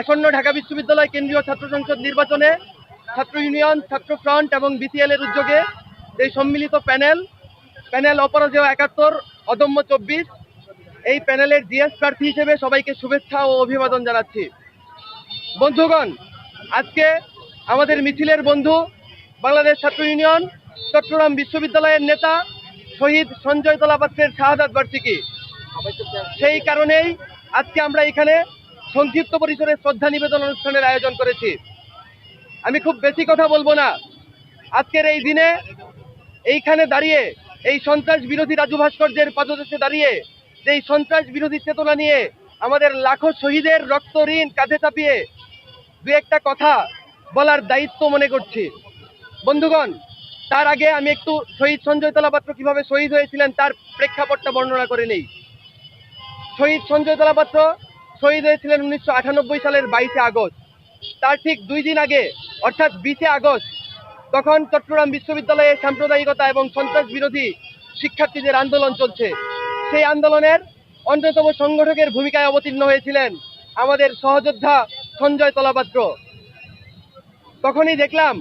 আসন্ন ঢাকা বিশ্ববিদ্যালয় কেন্দ্রীয় ছাত্র সংসদ নির্বাচনে ছাত্র ইউনিয়ন, ছাত্র ফ্রন্ট এবং বিসিএল এর উদ্যোগে এই সম্মিলিত প্যানেল প্যানেল অপরাজেয় একাত্তর, অদম্য চব্বিশ। এই প্যানেলের জিএস প্রার্থী হিসেবে সবাইকে শুভেচ্ছা ও অভিবাদন জানাচ্ছি। বন্ধুগণ, আজকে আমাদের মিছিলের বন্ধু বাংলাদেশ ছাত্র ইউনিয়ন, চট্টগ্রাম বিশ্ববিদ্যালয়ের নেতা শহীদ সঞ্জয় তলাপাত্রের শাহাদাত বার্ষিকী। সেই কারণেই আজকে আমরা এখানে সংক্ষিপ্ত পরিসরে শ্রদ্ধা নিবেদন অনুষ্ঠানের আয়োজন করেছি। আমি খুব বেশি কথা বলব না। আজকের এই দিনে এইখানে দাঁড়িয়ে এই সন্ত্রাস বিরোধী রাজু ভাস্কর্যের পাদদেশে দাঁড়িয়ে যে এই সন্ত্রাস বিরোধী চেতনা নিয়ে আমাদের লাখো শহীদের রক্ত ঋণ কাঁধে চাপিয়ে দু একটা কথা বলার দায়িত্ব মনে করছি। বন্ধুগণ, তার আগে আমি একটু শহীদ সঞ্জয় তলাপাত্র কীভাবে শহীদ হয়েছিলেন তার প্রেক্ষাপটটা বর্ণনা করে নেই। শহীদ সঞ্জয় তলাপাত্র শহীদ হয়েছিলেন উনিশশো আটানব্বই সালের বাইশে আগস্ট। তার ঠিক দুই দিন আগে, অর্থাৎ বিশে আগস্ট তখন চট্টগ্রাম বিশ্ববিদ্যালয়ে সাম্প্রদায়িকতা এবং সন্ত্রাস বিরোধী শিক্ষার্থীদের আন্দোলন চলছে। সেই আন্দোলনের অন্যতম সংগঠকের ভূমিকায় অবতীর্ণ হয়েছিলেন আমাদের সহযোদ্ধা সঞ্জয় তলাপাত্র। তখনই দেখলাম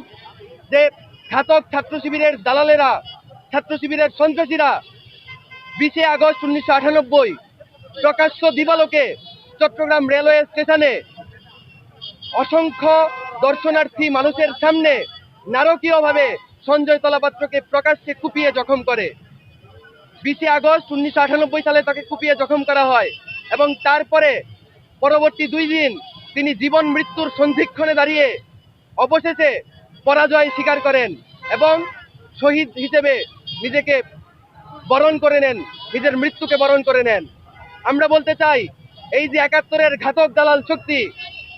যে ঘাতক ছাত্র শিবিরের দালালেরা, ছাত্র শিবিরের সন্ত্রাসীরা বিশে আগস্ট উনিশশো আটানব্বই প্রকাশ্য দিবালোকে চট্টগ্রাম রেলওয়ে স্টেশনে অসংখ্য দর্শনার্থী মানুষের সামনে নারকীয়ভাবে সঞ্জয় তলাপাত্রকে প্রকাশ্যে কুপিয়ে জখম করে। বিশে আগস্ট উনিশশো আটানব্বই সালে তাকে কুপিয়ে জখম করা হয় এবং তারপরে পরবর্তী দুই দিন তিনি জীবন মৃত্যুর সন্ধিক্ষণে দাঁড়িয়ে অবশেষে পরাজয় স্বীকার করেন এবং শহীদ হিসেবে নিজেকে বরণ করে নেন, নিজের মৃত্যুকে বরণ করে নেন। আমরা বলতে চাই, এই যে একাত্তরের ঘাতক দালাল শক্তি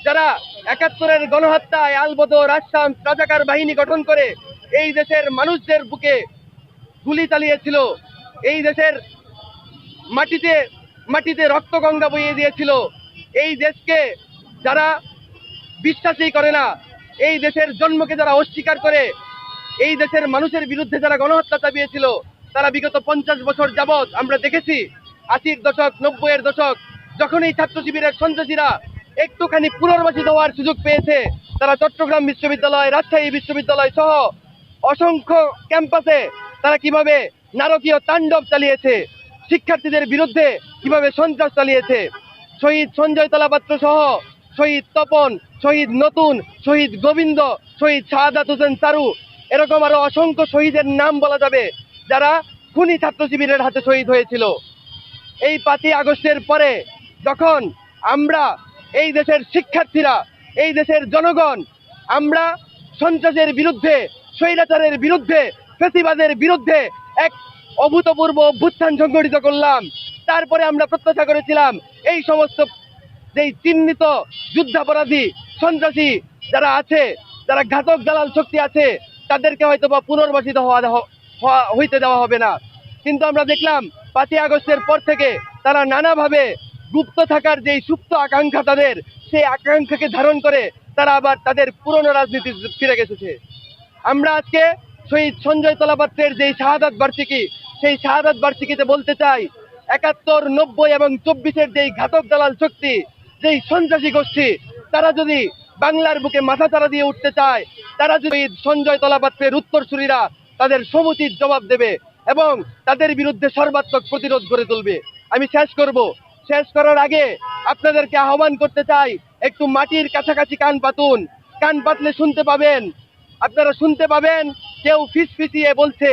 যারা একাত্তরের গণহত্যায় আলবদর আসাম রাজাকার বাহিনী গঠন করে এই দেশের মানুষদের বুকে গুলি চালিয়েছিল, এই দেশের মাটিতে মাটিতে রক্ত গঙ্গা বইয়ে দিয়েছিল, এই দেশকে যারা বিশ্বাসই করে না, এই দেশের জন্মকে যারা অস্বীকার করে, এই দেশের মানুষের বিরুদ্ধে যারা গণহত্যা চাপিয়েছিল, তারা বিগত পঞ্চাশ বছর যাবৎ আমরা দেখেছি, আশির দশক, নব্বইয়ের দশক যখন এই ছাত্র শিবিরের সন্ত্রাসীরা একটুখানি পুনর্বাসিত হওয়ার সুযোগ পেয়েছে। তারা চট্টগ্রাম বিশ্ববিদ্যালয়, রাজশাহী বিশ্ববিদ্যালয় সহ অসংখ্য ক্যাম্পাসে তারা কীভাবে নারকীয় তাণ্ডব চালিয়েছে, শিক্ষার্থীদের বিরুদ্ধে কীভাবে সন্ত্রাস চালিয়েছে, শহীদ সঞ্জয় তলাপাত্র সহ শহীদ তপন, শহীদ নতুন, শহীদ গোবিন্দ, শহীদ শাহাদাত হোসেন চারু, এরকম আরও অসংখ্য শহীদের নাম বলা যাবে যারা খুনি ছাত্র শিবিরের হাতে শহীদ হয়েছিল। এই পাঁচই আগস্টের পরে যখন আমরা এই দেশের শিক্ষার্থীরা, এই দেশের জনগণ, আমরা সন্ত্রাসের বিরুদ্ধে, স্বৈরাচারের বিরুদ্ধে, ফেসিবাদের বিরুদ্ধে এক অভূতপূর্ব অভ্যুত্থান সংগঠিত করলাম। তারপরে আমরা প্রত্যাশা করেছিলাম, এই সমস্ত যেই চিহ্নিত যুদ্ধাপরাধী সন্ত্রাসী যারা আছে, যারা ঘাতক দালাল শক্তি আছে, তাদেরকে হয়তো বা পুনর্বাসিত হওয়া হইতে দেওয়া হবে না। কিন্তু আমরা দেখলাম, পাঁচই আগস্টের পর থেকে তারা নানাভাবে গুপ্ত থাকার যেই সুপ্ত আকাঙ্ক্ষা তাদের, সেই আকাঙ্ক্ষাকে ধারণ করে তারা আবার তাদের পুরনো রাজনীতি ফিরে গেছে। আমরা আজকে শহীদ সঞ্জয় তলাপাত্রের যেই শাহাদাত বার্ষিকী, সেই শাহাদাত বার্ষিকীতে বলতে চাই, একাত্তর, নব্বই এবং চব্বিশের যেই ঘাতক দালাল শক্তি, যেই সন্ত্রাসী গোষ্ঠী, তারা যদি বাংলার বুকে মাথা চারা দিয়ে উঠতে চায়, তারা যদি সঞ্জয় তলাপাত্রের উত্তরসূরিরা তাদের সমুচিত জবাব দেবে এবং তাদের বিরুদ্ধে সর্বাত্মক প্রতিরোধ গড়ে তুলবে। আমি শেষ করব। শেষ করার আগে আপনাদেরকে আহ্বান করতে চাই, একটু মাটির কাছাকাছি কান পাতুন কান পাতলে শুনতে পাবেন। আপনারা শুনতে পাবেন, কেউ ফিসফিসিয়ে বলছে,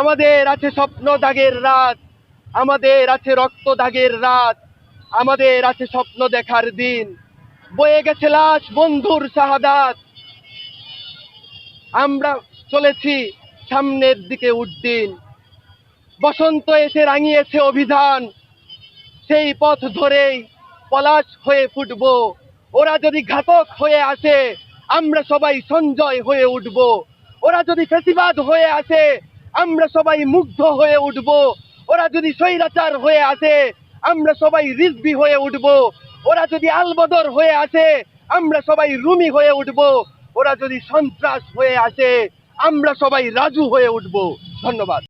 আমাদের আছে স্বপ্ন দাগের রাত, আমাদের আছে রক্ত দাগের রাত, আমাদের আছে স্বপ্ন দেখার দিন। বয়ে গেছে লাশ, বন্ধুর শাহাদাত। আমরা চলেছি সামনের দিকে উড্ডিন বসন্ত এসে রাঙিয়েছে অভিধান। সেই পথ ধরেই পলাশ হয়ে ফুটব। ওরা যদি ঘাতক হয়ে আসে, আমরা সবাই সঞ্জয় হয়ে উঠব। ওরা যদি ফেসিবাদ হয়ে আসে, আমরা সবাই মুগ্ধ হয়ে উঠব। ওরা যদি স্বৈরাচার হয়ে আসে, আমরা সবাই রিজবি হয়ে উঠব। ওরা যদি আলবদর হয়ে আসে, আমরা সবাই রুমি হয়ে উঠব। ওরা যদি সন্ত্রাস হয়ে আসে, আমরা সবাই রাজু হয়ে উঠব। ধন্যবাদ।